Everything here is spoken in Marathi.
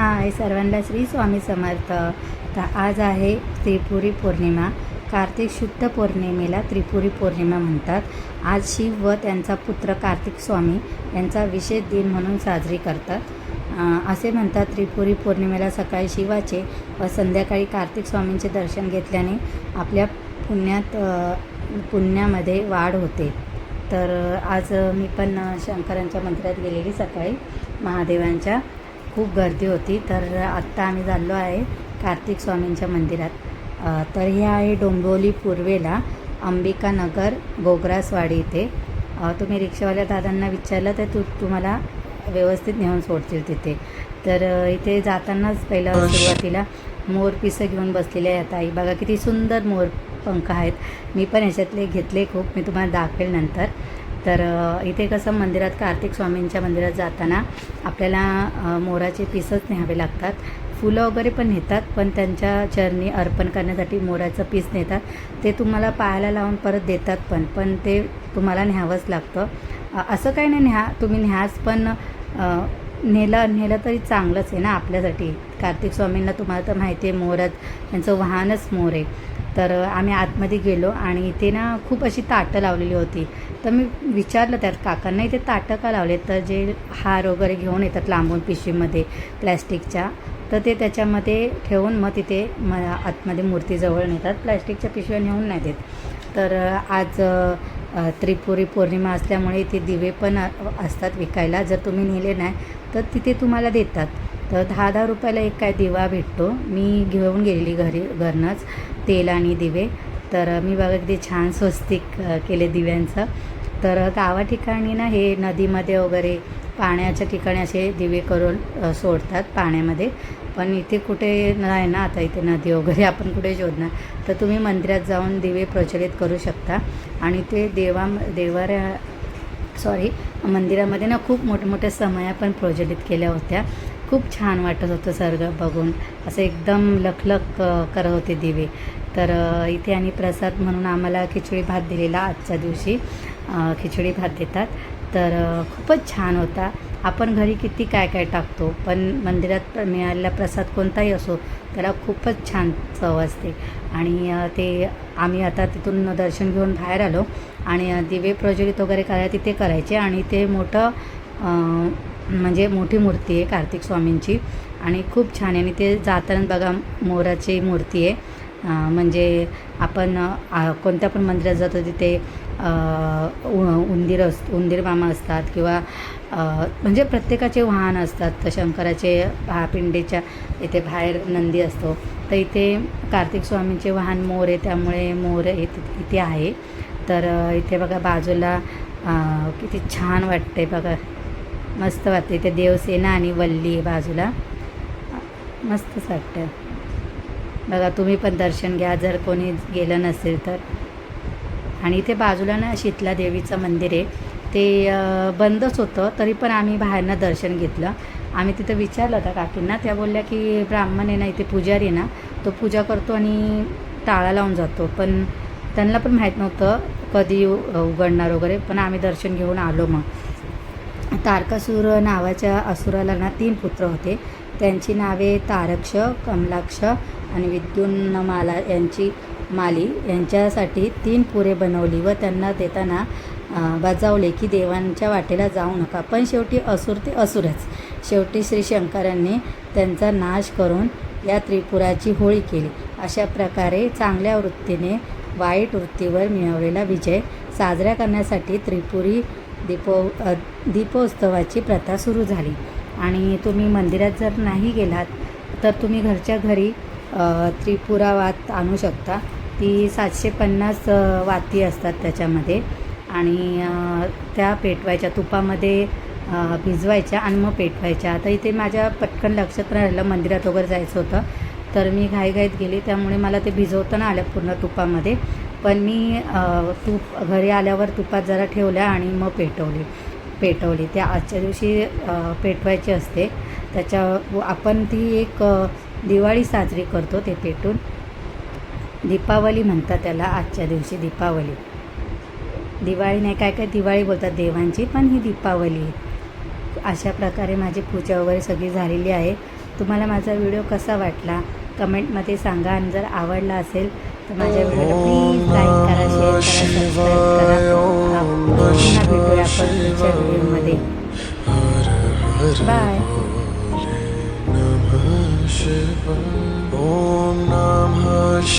हाय सर्वांना श्री स्वामी समर्थ. तर आज आहे त्रिपुरी पौर्णिमा. कार्तिक शुद्ध पौर्णिमेला त्रिपुरी पौर्णिमा म्हणतात. आज शिव व त्यांचा पुत्र कार्तिक स्वामी यांचा विशेष दिन म्हणून साजरी करतात. असे म्हणतात त्रिपुरी पौर्णिमेला सकाळी शिवाचे व संध्याकाळी कार्तिक स्वामींचे दर्शन घेतल्याने आपल्या पुण्यात पुण्यामध्ये वाढ होते. तर आज मी पण शंकरांच्या मंदिरात गेलेली सकाळी. महादेवांच्या खूप गर्दी होती. तर आत्ता आम्ही चाललो आहे कार्तिक स्वामींच्या मंदिरात. तर हे आहे डोंबिवली पूर्वेला अंबिकानगर गोग्रासवाडी इथे. तुम्ही रिक्षावाल्या दादांना विचारलं तर तू तुम्हाला व्यवस्थित नेऊन सोडतील तिथे. तर इथे जातानाच पहिला सुरुवातीला मोर पिसं घेऊन बसलेले आहेत आई. बघा किती सुंदर मोर पंख आहेत. मी पण ह्याच्यातले घेतले खूप. मी तुम्हाला दाखवेल नंतर. तर इथे कसं मंदिरात कार्तिक स्वामींच्या मंदिरात जाताना आपल्याला मोराचे पीसच न्यावे लागतात. फुलं वगैरे पण नेतात पण त्यांच्या चरणी अर्पण करण्यासाठी मोराचं पीस नेतात. ते तुम्हाला पायाला लावून परत देतात पण पण ते तुम्हाला न्यावंच लागतं. असं काही नाही न्या तुम्ही न्यास पण नेलं नेलं तरी चांगलंच आहे ना आपल्यासाठी. कार्तिक स्वामींना तुम्हाला तर माहिती आहे मोरच त्यांचं वाहनच मोर आहे. तर आम्ही आतमध्ये गेलो आणि इथे ना खूप अशी ताटं लावलेली होती. तर मी विचारलं त्यात काकांना इथे ताटं का लावले? तर जे हार वगैरे घेऊन येतात लांबून पिशवीमध्ये प्लॅस्टिकच्या तर ते त्याच्यामध्ये ठेवून मग तिथे म आतमध्ये मूर्तीजवळ नेतात. प्लॅस्टिकच्या पिशव्या नेऊन नाही देत. तर आज त्रिपुरी पौर्णिमा असल्यामुळे इथे दिवे पण असतात विकायला. जर तुम्ही नेले नाही तर तिथे तुम्हाला देतात. तर दहा दहा रुपयाला एक काय दिवा भेटतो. मी घेऊन गेलेली घरी घरनंच तेल आणि दिवे. तर मी बघा किती छान स्वस्तिक केले दिव्यांचं. तर गावा ठिकाणी ना हे नदीमध्ये वगैरे पाण्याच्या ठिकाणी असे दिवे करून सोडतात पाण्यामध्ये. पण इथे कुठे नाही ना आता इथे नदी वगैरे आपण कुठे शोधणार. तर तुम्ही मंदिरात जाऊन दिवे प्रज्वलित करू शकता. आणि ते देवा देवाऱ्या सॉरी मंदिरामध्ये ना खूप मोठमोठ्या समया पण प्रज्वलित केल्या होत्या. खूप छान वाटत होतं सर्ग बघून. असं एकदम लखलख करत होते दिवे. तर इथे आणि प्रसाद म्हणून आम्हाला खिचडी भात दिलेला आजच्या दिवशी. खिचडी भात देतात. तर खूपच छान होता. आपण घरी किती काय काय टाकतो पण मंदिरात मिळालेला प्रसाद कोणताही असो त्याला खूपच छान चव असते. आणि ते आम्ही आता तिथून दर्शन घेऊन बाहेर आलो आणि दिवे प्रज्वलित वगैरे करायला तिथे करायचे आणि ते मोठं म्हणजे मोठी मूर्ती आहे कार्तिक स्वामींची. आणि खूप छान आहे. आणि ते जाताना बघा मोराची मूर्ती आहे. म्हणजे आपण कोणत्या पण मंदिरात जातो तिथे उ- उंदीर अस उंदीर मामा असतात किंवा म्हणजे प्रत्येकाचे वाहन असतात. तर शंकराचे हा पिंडीच्या इथे बाहेर नंदी असतो. तर इथे कार्तिक स्वामींचे वाहन मोर आहे. त्यामुळे मोर इथे इथे आहे. तर इथे बघा बाजूला किती छान वाटते बघा. मस्त वाटते इथे देवसेना आणि वल्ली आहे बाजूला. मस्तच वाटतं बघा तुम्ही पण दर्शन घ्या. जर कोणी गेलं नसेल तर. आणि इथे बाजूला ना शीतला देवीचं मंदिर आहे. ते बंदच होतं तरी पण आम्ही बाहेरनं दर्शन घेतलं. आम्ही तिथं विचारलं होतं काकींना. त्या बोलल्या की ब्राह्मण आहे ना इथे पुजारी आहे ना तो पूजा करतो आणि टाळा लावून जातो. पण त्यांना पण माहीत नव्हतं कधी उ- उघडणार वगैरे. पण आम्ही दर्शन घेऊन आलो मग. तारकासूर नावाच्या असुराला ना तीन पुत्र होते. त्यांची नावे तारक्ष कमलाक्ष आणि विद्युन्नमाला यांची माली. यांच्यासाठी तीन पुरे बनवली व त्यांना देताना बजावले की देवांच्या वाटेला जाऊ नका. पण शेवटी असुर ते असुरच. शेवटी श्री शंकरांनी त्यांचा नाश करून या त्रिपुराची होळी केली. अशा प्रकारे चांगल्या वृत्तीने वाईट वृत्तीवर मिळवलेला विजय साजरा करण्यासाठी त्रिपुरी दीपो दीपोत्सवाची प्रथा सुरू झाली. आणि तुम्ही मंदिरात जर नाही गेलात तर तुम्ही घरच्या घरी त्रिपुरा वात आणू शकता. ती सातशे पन्नास वाती असतात त्याच्यामध्ये. आणि त्या पेटवायच्या तुपामध्ये भिजवायच्या आणि मग पेटवायच्या. आता इथे माझ्या पटकन लक्षात राहिलं मंदिरात वगैरे जायचं होतं. तर मी घाईघाईत गेली त्यामुळे मला ते भिजवताना आलं पूर्ण तुपामध्ये. पण मी तूप घरी आल्यावर तुपात जरा ठेवल्या आणि मग पेटवली. पेटवली. त्या आजच्या दिवशी पेटवायची असते. त्याच्या व आपण ती एक दिवाळी साजरी करतो ते पेटून. दीपावली म्हणतात त्याला आजच्या दिवशी दीपावली. दिवाळी नाही काय काय दिवाळी बोलतात देवांची पण ही दीपावली. आहे. अशा प्रकारे माझी पूजा वगैरे सगळी झालेली आहे. तुम्हाला माझा व्हिडिओ कसा वाटला? कमेंटमध्ये सांगा आणि जर आवडला असेल तर माझ्या प्लीज लाईक करा शेअर करा सबस्क्राईब करा. पुन्हा भेटूया आपण पुढच्या व्हिडिओमध्ये. Bye Om Namah